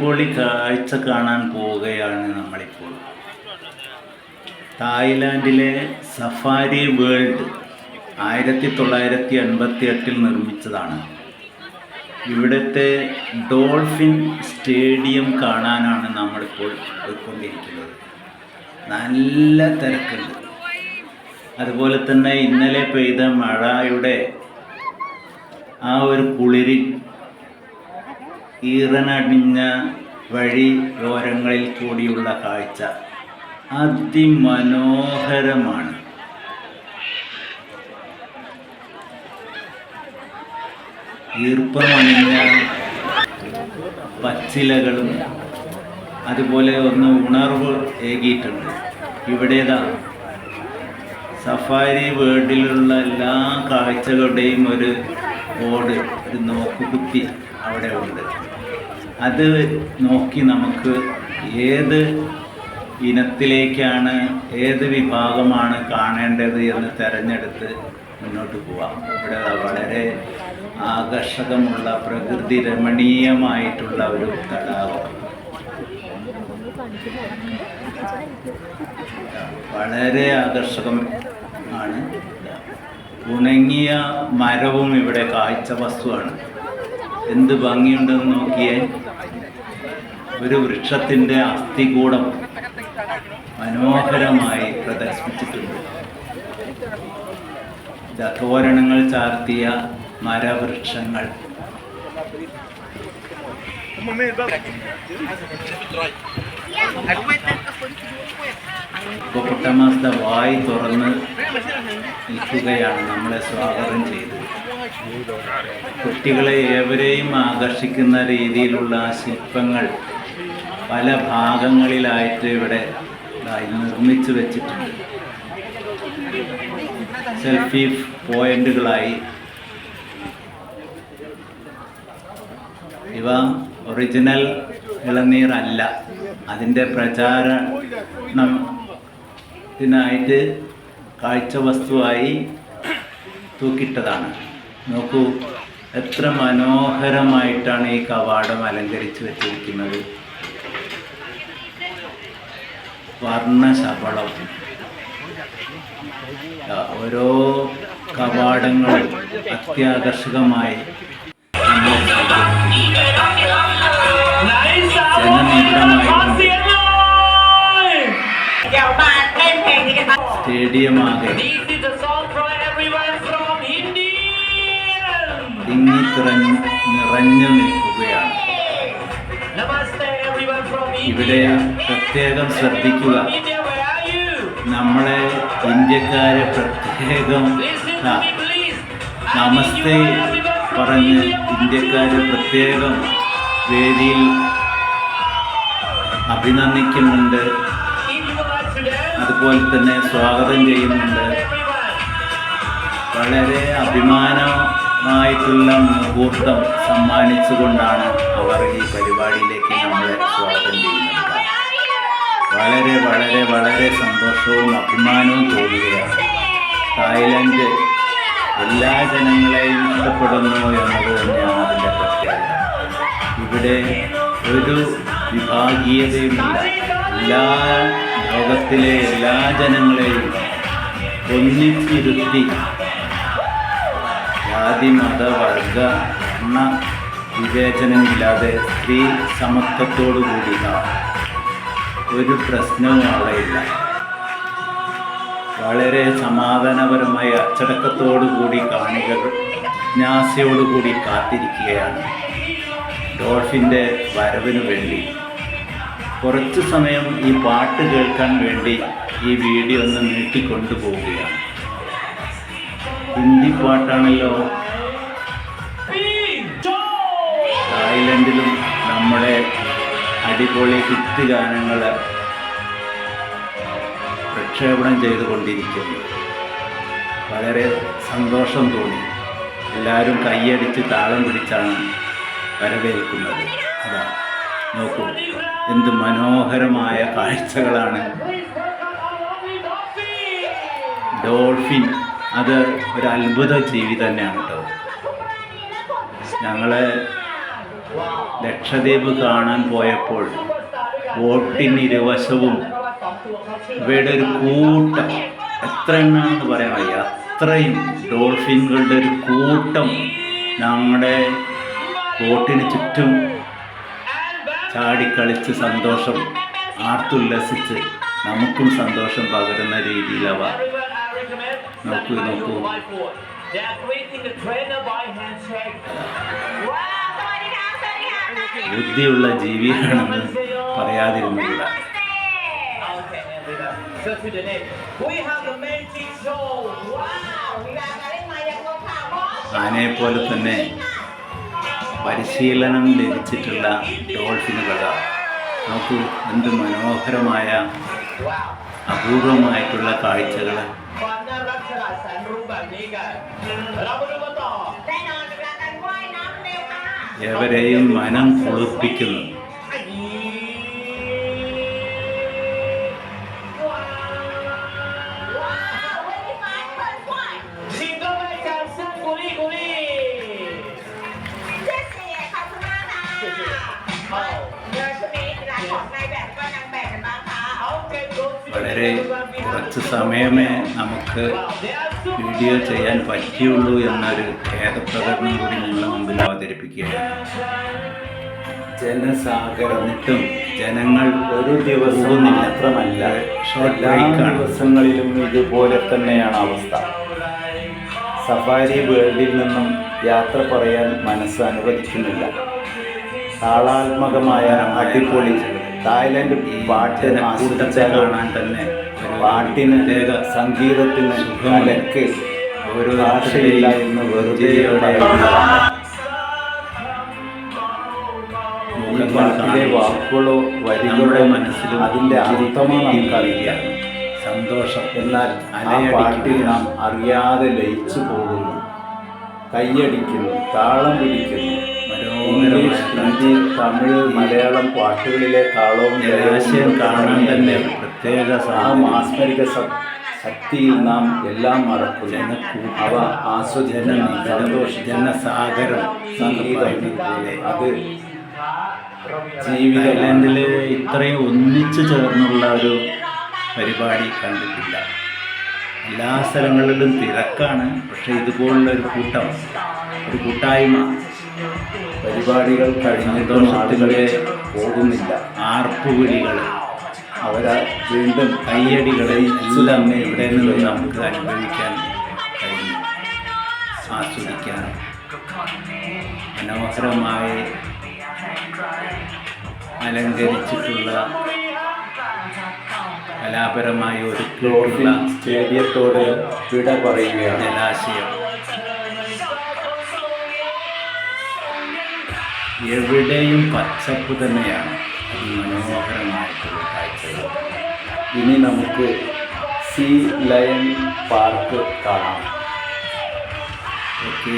അടിപൊളി കാഴ്ച കാണാൻ പോവുകയാണ് നമ്മളിപ്പോൾ. തായ്ലാൻഡിലെ സഫാരി വേൾഡ് ആയിരത്തി തൊള്ളായിരത്തി എൺപത്തി എട്ടിൽ നിർമ്മിച്ചതാണ്. ഇവിടുത്തെ ഡോൾഫിൻ സ്റ്റേഡിയം കാണാനാണ് നമ്മളിപ്പോൾ പോയിക്കൊണ്ടിരിക്കുന്നത്. നല്ല തിരക്കുണ്ട്. അതുപോലെ തന്നെ ഇന്നലെ പെയ്ത മഴയുടെ ആ ഒരു കുളിരിൽ ഈറനടിഞ്ഞ വഴി ഓരങ്ങളിൽ കൂടിയുള്ള കാഴ്ച അതിമനോഹരമാണ്. ഈർപ്പമണിഞ്ഞ പച്ചിലകളും അതുപോലെ ഒന്ന് ഉണർവ് ഏകിയിട്ടുണ്ട്. ഇവിടേതാ. സഫാരി വേൾഡിലുള്ള എല്ലാ കാഴ്ചകളുടെയും ഒരു ബോർഡ് ഒരു നോക്കുകുത്തി അവിടെ ഉണ്ട്. അത് നോക്കി നമുക്ക് ഏത് ഇനത്തിലേക്കാണ് ഏത് വിഭാഗമാണ് കാണേണ്ടത് എന്ന് തിരഞ്ഞെടുത്ത് മുന്നോട്ട് പോവാം. ഇവിടെ വളരെ ആകർഷകമുള്ള പ്രകൃതി രമണീയമായിട്ടുള്ള ഒരു തടാകം. വളരെ ആകർഷകം ആണ്. ഉണങ്ങിയ മരവും ഇവിടെ കാഴ്ച വസ്തുവാണ്. എന്ത് ഭംഗിയുണ്ടെന്ന് നോക്കിയേ? ഒരു വൃക്ഷത്തിന്റെ അസ്ഥികൂടം മനോഹരമായി പ്രദർശിപ്പിച്ചിട്ടുണ്ട്. തോരണങ്ങൾ ചാർത്തിയ മരവൃക്ഷങ്ങൾ. ഹിപ്പോപ്പൊട്ടമാസ് ദ വായി തുറന്ന് നിൽക്കുകയാണ്. നമ്മളെ സ്വാഗതം ചെയ്ത്. കുട്ടികളെ ഏവരെയും ആകർഷിക്കുന്ന രീതിയിലുള്ള ശില്പങ്ങൾ പല ഭാഗങ്ങളിലായിട്ട് ഇവിടെ ഇതായി നിർമ്മിച്ചു വെച്ചിട്ടുണ്ട്. സെൽഫി പോയിന്റുകളായി. ഇവ ഒറിജിനൽ ഇളനീറല്ല അതിന്റെ പ്രചാരണത്തിനായിട്ട് കാഴ്ച വസ്തുവായി തൂക്കിട്ടതാണ് നോക്കൂ എത്ര മനോഹരമായിട്ടാണ് ഈ കവാടം അലങ്കരിച്ച് വെച്ചിരിക്കുന്നത്. വർണശബളം. ഓരോ കവാടങ്ങളും അത്യാകർഷകമായി സ്റ്റേഡിയമാകെ നിറഞ്ഞു നിൽക്കുകയാണ്. നമസ്തേ ഇവിടെ. പ്രത്യേകം ശ്രദ്ധിക്കുക? നമ്മളെ ഇന്ത്യക്കാരെ പ്രത്യേകം നമസ്തേ പറഞ്ഞ് ഇന്ത്യക്കാരെ പ്രത്യേകം വേദിയിൽ അഭിനന്ദിക്കുന്നുണ്ട് അതുപോലെ തന്നെ സ്വാഗതം ചെയ്യുന്നുണ്ട് വളരെ അഭിമാനമായിട്ടുള്ള മുഹൂർത്തം സമ്മാനിച്ചുകൊണ്ടാണ് ഈ പരിപാടിയിലേക്ക് നമ്മളെ സ്വാഗതം ചെയ്യുന്നത്. വളരെ വളരെ വളരെ സന്തോഷവും അഭിമാനവും തോന്നുകയാണ് തായ്ലൻഡ് എല്ലാ ജനങ്ങളെയും ഇഷ്ടപ്പെടുന്നു എന്നത് തന്നെയാണ് അതിന്റെ പ്രത്യേകത. ഇവിടെ ഒരു വിഭാഗീയതയുമില്ല എല്ലാ ലോകത്തിലെ എല്ലാ ജനങ്ങളെയും ഒന്നിച്ചിരുത്തി ജാതി മത വർഗ വിവേചനമില്ലാതെ സ്ത്രീ സമത്വത്തോടു കൂടിയ ഒരു പ്രശ്നവും അവിടെയില്ല വളരെ സമാധാനപരമായ അച്ചടക്കത്തോടു കൂടി കാണികൾ ജിജ്ഞാസയോടുകൂടി കാത്തിരിക്കുകയാണ്. ഡോൾഫിന്റെ വരവിന് വേണ്ടി. കുറച്ച് സമയം ഈ പാട്ട് കേൾക്കാൻ വേണ്ടി ഈ വീഡിയോ ഒന്ന് നീട്ടിക്കൊണ്ടുപോവുകയാണ് ഹിന്ദി പാട്ടാണല്ലോ അടിപൊളി ഹിറ്റ് ഗാനങ്ങൾ പ്രക്ഷേപണം ചെയ്തുകൊണ്ടിരിക്കുന്നു. വളരെ സന്തോഷം തോന്നി. എല്ലാവരും കൈയടിച്ച് താളം പിടിച്ചാണ് വരവേൽക്കുന്നത്. അതാ നോക്കൂ എന്ത് മനോഹരമായ കാഴ്ചകളാണ്. ഡോൾഫിൻ അത് ഒരു അത്ഭുത ജീവി തന്നെയാണ് കേട്ടോ. ഞങ്ങളെ ലക്ഷദ്വീപ് കാണാൻ പോയപ്പോൾ ബോട്ടിന് ഇരുവശവും ഇവയുടെ ഒരു കൂട്ടം. എത്ര എണ്ണാണെന്ന് പറയാൻ വയ്യ. അത്രയും ഡോൾഫിനുകളുടെ ഒരു കൂട്ടം ഞങ്ങളുടെ ബോട്ടിന് ചുറ്റും ചാടിക്കളിച്ച് സന്തോഷം ആർത്തുല്ലസിച്ച് നമുക്കും സന്തോഷം പകരുന്ന രീതിയിലവ നോക്കൂ നോക്കൂ. ബുദ്ധിയുള്ള ജീവിയാണെന്ന് പറയാതിരുന്നില്ല. ആനയെപ്പോലെ തന്നെ പരിശീലനം ലഭിച്ചിട്ടുള്ള ഡോൾഫിനുകളാണ് നോക്കൂ എന്ത് മനോഹരമായ അപൂർവമായിട്ടുള്ള കാഴ്ചകൾ എവരെയും മനം കുളിർപ്പിക്കുന്നു. ตัว വളരെ കുറച്ച് സമയമേ നമുക്ക് വീഡിയോ ചെയ്യാൻ പറ്റിയുള്ളൂ എന്നൊരു ഖേദപ്രകടനം കൂടി നിങ്ങളുടെ മുമ്പിൽ അവതരിപ്പിക്കുകയാണ്. ജനസാഗരമിട്ടും ജനങ്ങൾ ഒരു ദിവസം മാത്രമല്ല എല്ലാ ദിവസങ്ങളിലും ഇതുപോലെ തന്നെയാണ് അവസ്ഥ. സഫാരി വേൾഡിൽ നിന്നും യാത്ര പറയാൻ മനസ്സ് അനുവദിക്കുന്നില്ല. താളാത്മകമായ അടിപൊളി തായ്ലൻഡ് പാട്ട് ജനക്കൂട്ടത്തെ കാണാൻ തന്നെ ഒരു പാട്ടിന് സംഗീതത്തിന്. കലക്ക് ഓരോ ഭാഷയില്ല എന്ന് വെറുതെ പാട്ടിലെ വാക്കുകളോ വരികളോ മനസ്സിൽ മനസ്സിലും അതിന്റെ അർത്ഥമോ നമുക്കറിയില്ല. സന്തോഷം. എന്നാൽ ആ പാട്ടിൽ നാം അറിയാതെ ലയിച്ചു പോകുന്നു. കൈയടിക്കുന്നു താളം പിടിക്കുന്നു. ഇംഗ്ലീഷ് ഹിന്ദി തമിഴ് മലയാളം പാട്ടുകളിലെ താളവും ജലാശയം കാണാൻ തന്നെ പ്രത്യേക ആ മാസ്മരിക ശക്തിയിൽ നാം എല്ലാം മറക്കുന്നു. അവ ആസ്വജന സന്തോഷ ജനസാഗരം സംഗീതം സംഗീതം. അത് ജീവിത അല്ലെങ്കിൽ ഇത്രയും ഒന്നിച്ചു ചേർന്നുള്ള ഒരു പരിപാടി കണ്ടിട്ടില്ല. എല്ലാ സ്ഥലങ്ങളിലും തിരക്കാണ്. പക്ഷേ ഇതുപോലുള്ള ഒരു കൂട്ടം ഒരു കൂട്ടായ്മ പരിപാടികൾ കഴിഞ്ഞിട്ടും ആളുകളെ പോകുന്നില്ല. ആർപ്പുവിളികൾ. അവരെ വീണ്ടും കയ്യടികളെ എല്ലാം ഇവിടെ നിന്ന് നമുക്ക് അനുഭവിക്കാൻ കഴിയും ആസ്വദിക്കാൻ. മനോഹരമായി അലങ്കരിച്ചിട്ടുള്ള കലാപരമായി ഒരു സ്റ്റേഡിയത്തോട് വിട പറയുകയാണ്. ജലാശയം. എവിടെയും പച്ചപ്പ് തന്നെയാണ്. അതിമനോഹരമായിട്ടുള്ള കാഴ്ചകൾ ഇനി നമുക്ക് സീ ലയൺ പാർക്ക് കാണാം. ഓക്കെ.